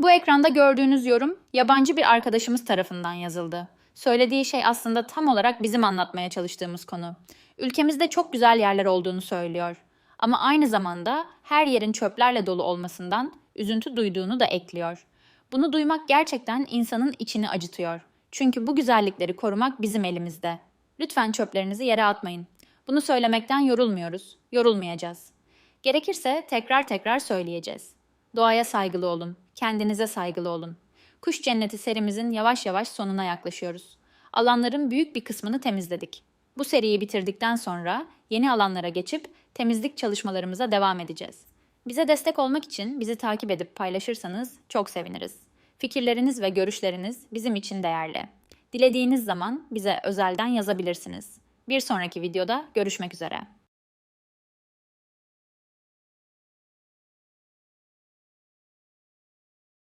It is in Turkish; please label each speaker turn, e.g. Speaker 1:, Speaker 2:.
Speaker 1: Bu ekranda gördüğünüz yorum yabancı bir arkadaşımız tarafından yazıldı. Söylediği şey aslında tam olarak bizim anlatmaya çalıştığımız konu. Ülkemizde çok güzel yerler olduğunu söylüyor. Ama aynı zamanda her yerin çöplerle dolu olmasından üzüntü duyduğunu da ekliyor. Bunu duymak gerçekten insanın içini acıtıyor. Çünkü bu güzellikleri korumak bizim elimizde. Lütfen çöplerinizi yere atmayın. Bunu söylemekten yorulmuyoruz, yorulmayacağız. Gerekirse tekrar tekrar söyleyeceğiz. Doğaya saygılı olun, kendinize saygılı olun. Kuş Cenneti serimizin yavaş yavaş sonuna yaklaşıyoruz. Alanların büyük bir kısmını temizledik. Bu seriyi bitirdikten sonra yeni alanlara geçip temizlik çalışmalarımıza devam edeceğiz. Bize destek olmak için bizi takip edip paylaşırsanız çok seviniriz. Fikirleriniz ve görüşleriniz bizim için değerli. Dilediğiniz zaman bize özelden yazabilirsiniz. Bir sonraki videoda görüşmek üzere.